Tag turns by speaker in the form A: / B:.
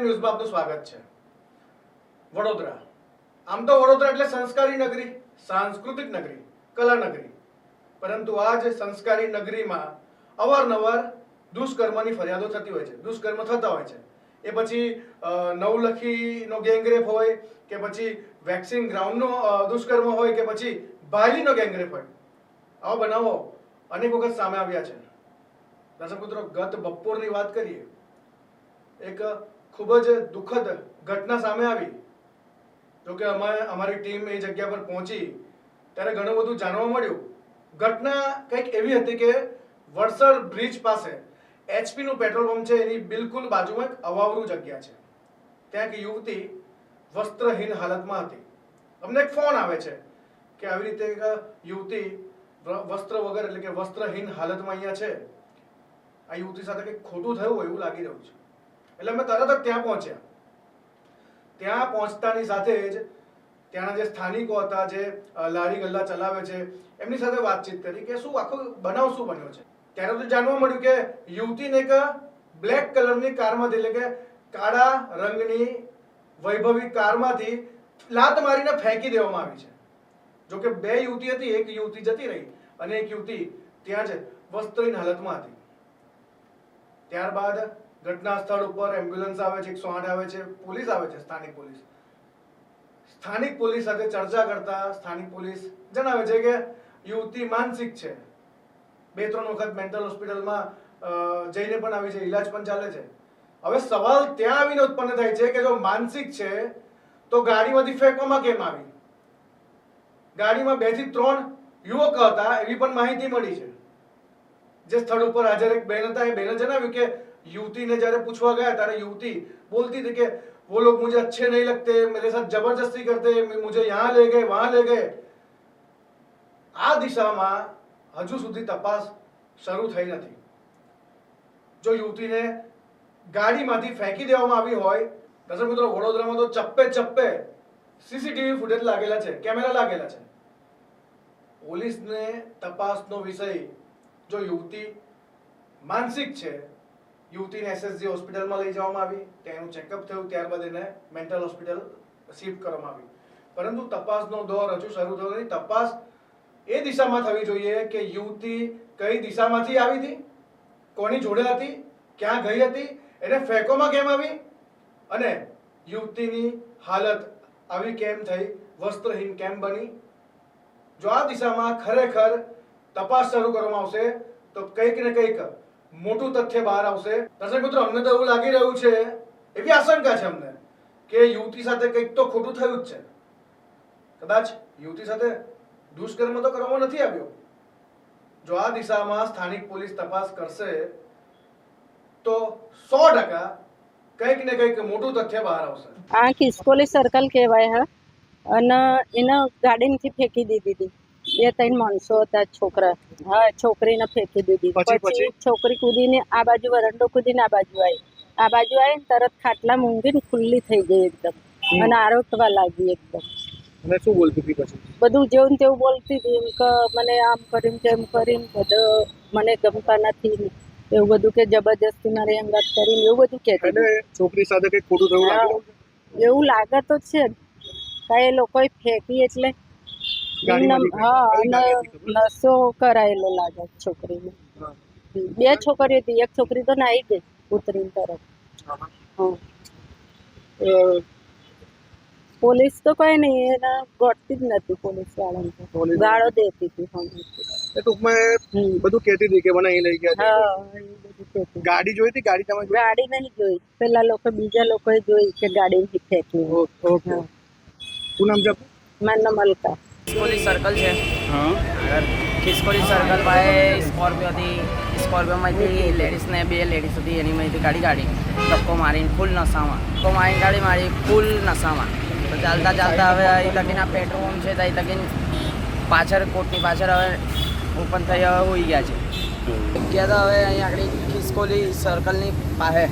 A: ન્યૂઝમાં આપનું સ્વાગત છે. વડોદરા. આમ તો વડોદરા એટલે સંસ્કારી નગરી, સાંસ્કૃતિક નગરી, કલા નગરી. પરંતુ આ જે સંસ્કારી નગરીમાં અવારનવાર દુષ્કર્મની ફરિયાદો થતી હોય છે. દુષ્કર્મ થતા હોય છે. એ પછી નવલખીનો ગેંગરેપ હોય, કે પછી વેક્સિંગ ગ્રાઉન્ડનો દુષ્કર્મ હોય, કે પછી ભાલીનો ગેંગરેપ હોય. આવો બનાવો અનેક વખત સામે આવ્યા છે. દર્શક મિત્રો, ગત બપોરની વાત કરીએ. એક ખૂબ જ દુઃખદ ઘટના સામે આવી. જોકે અમે અમારી ટીમ એ જગ્યા પર પહોંચી. ત્યારે ઘણું બધું જાણવા મળ્યું. ઘટના કંઈક એવી હતી કે વડસર બ્રિજ પાસે એચપીનું પેટ્રોલ પંપ છે, એની બિલકુલ બાજુમાં એક અવાવરું જગ્યા છે. ત્યાં એક યુવતી વસ્ત્રહીન હાલતમાં હતી. અમને એક ફોન આવે છે કે આવી રીતે એક યુવતી વસ્ત્ર વગર એટલે કે વસ્ત્રહીન હાલતમાં અહીંયા છે. આ યુવતી સાથે કંઈક ખોટું થયું હોય એવું લાગી રહ્યું છે. એટલે અમે તરત જ ત્યાં પહોંચ્યા. ત્યાં પહોંચતાની સાથે જ ત્યાંના જે સ્થાનિકો હતા, જે લારી ગલ્લા ચલાવે છે, એમની સાથે વાતચીત કરી કે શું આખો બનાવ શું બન્યો છે? ત્યારે તો જાણવા મળ્યું કે યુવતીને એક બ્લેક કલરની કારમાંથી એટલે કે કાળા રંગની વૈભવી કારમાંથી લાત મારીને ફેંકી દેવામાં આવી છે. જો કે બે યુવતી હતી, એક યુવતી જતી રહી અને એક યુવતી ત્યાં જ વસ્ત્રહીન હાલતમાં હતી. ત્યારબાદ ઘટના સ્થળ ઉપર એમ્બ્યુલન્સ આવે છે, એકસો આઠ આવે છે, પોલીસ આવે છે, સ્થાનિક પોલીસ. સ્થાનિક પોલીસ સાથે ચર્ચા કરતા સ્થાનિક પોલીસ જણાવે છે કે યુવતી માનસિક છે. બે ત્રણ વખત મેન્ટલ હોસ્પિટલમાં જઈને પણ આવી છે, ઈલાજ પણ ચાલે છે. હવે સવાલ ત્યાં આવીને ઉત્પન્ન થાય છે કે જો માનસિક છે, તો ગાડીમાંથી ફેંકવામાં કેમ આવી? ગાડીમાં બેથી ત્રણ યુવક હતા, એવી પણ માહિતી મળી છે. જે સ્થળ ઉપર હાજર એક બેન હતા, એ બેને જણાવ્યું કે યુવતીને જ્યારે પૂછવા ગયા ત્યારે યુવતી બોલતી હતી કે वो लोग मुझे अच्छे नहीं लगते मेरे साथ जबरदस्ती करते मुझे यहाँ ले गए वहाँ ले गए આ દિશામાં હજુ સુધી તપાસ શરૂ થઈ નથી જો યુવતીને ગાડીમાંથી ફેંકી દેવામાં આવી હોય દર્શક મિત્રો વડોદરામાં તો ચપ્પે ચપ્પે સીસીટીવી ફૂટેજ લાગેલા છે કેમેરા લાગેલા છે પોલીસને તપાસનો વિષય જો યુવતી માનસિક છે યુવતીને એસએસજી હોસ્પિટલમાં લઈ જવામાં આવી તેનું ચેકઅપ થયું, ત્યારબાદ એને મેન્ટલ હોસ્પિટલ શિફ્ટ કરવામાં આવી. પરંતુ તપાસનો દોર હજુ શરૂ થયો નથી. તપાસ એ દિશામાં થવી જોઈએ કે યુવતી કઈ દિશામાંથી આવી હતી, કોની જોડે હતી, ક્યાં ગઈ હતી, એને ફેંકોમાં કેમ આવી, અને યુવતીની હાલત આવી કેમ થઈ, વસ્ત્રહીન કેમ બની? જો આ દિશામાં ખરેખર તપાસ શરૂ કરવામાં આવશે, તો કંઈક ને કંઈક મોટું તથ્ય બહાર આવશે. દર્શક મિત્રો, અમને તો એવું લાગી રહ્યું છે, એવી આશંકા છે અમને કે યુવતી સાથે કંઈક તો ખોટું થયું જ છે. કદાચ યુવતી સાથે દુષ્કર્મ તો કરવામાં નથી આવ્યો. જો આ દિશામાં સ્થાનિક પોલીસ તપાસ કરશે, તો સો ટકા કંઈક ને કંઈક મોટું તથ્ય બહાર આવશે.
B: આ ખિસકોલી સર્કલ કહેવાય, હા. અને એના ગાડીમાંથી ફેંકી દીધી હતી. બે ત્રણ માણસો હતા છોકરા. હા છોકરીને ફેંકી દીધી.
A: પછી-
B: છોકરી કૂદીને આ બાજુ વરંડો કૂદીને આ બાજુ આવી. આ બાજુ આવી તરત ખાટલા મૂંગીને ખુલ્લી થઈ ગઈ એકદમ. અને આરોટવા લાગી એકદમ.
A: અને શું બોલતી હતી પછી?
B: બધું જેવું તેવું બોલતી હતી. એમ કે મને આમ કરીને તેમ કરીને બધું મને ગમતા નથી. એવું બધું કે જબરજસ્તી મારી અંગત કરીને એવું બધું કહેતી
A: છોકરી સાથે કંઈક ખોટું થયું
B: એવું લાગે તો છે. કઈ કાંઈ એ લોકોએ ફેંકી એટલે હા? નશો કરાયેલો લાગે છોકરીને. બે છોકરીઓ હતી એક છોકરી તો નાઈ ગઈ ઉતરીને તરફ. પોલીસ તો કઈ નહીં એને ગોઠતી જ નથી પોલીસ વાળાને ગાળો દેતી હતી
A: ટૂંકમાં બધું કહેતી હતી કે મને અહીં લઈ ગયા. ગાડી જોઈ હતી? ગાડી તમે
B: ગાડી નહીં જોઈ. પેલા લોકો બીજા લોકોએ જોઈ કે ગાડી ફેંકી.
A: ઓકે.
B: હા.
A: શું નામ છે
B: મારું નામ અલકા.
C: ખિસકોલી સર્કલ છે. ખિસકોલી સર્કલ પાસે સ્કોર્પિયો હતી. સ્કોર્પિયોમાંથી લેડીઝને બે લેડીઝ હતી. એની માંથી ગાડી કાઢી ધક્કો મારીને ફૂલ નશામાં. ધક્કો મારીને ગાડી મારી ફૂલ નશામાં. તો ચાલતા ચાલતા હવે અહીં લગીને આ પેટ્રોલ પંપ છે ત્યાં લગીને પાછળ કોટની પાછળ હવે ઓપન થઈ હવે હોઈ ગયા છે. ગયા તો હવે અહીં આગળ ખિસકોલી સર્કલની પાસે.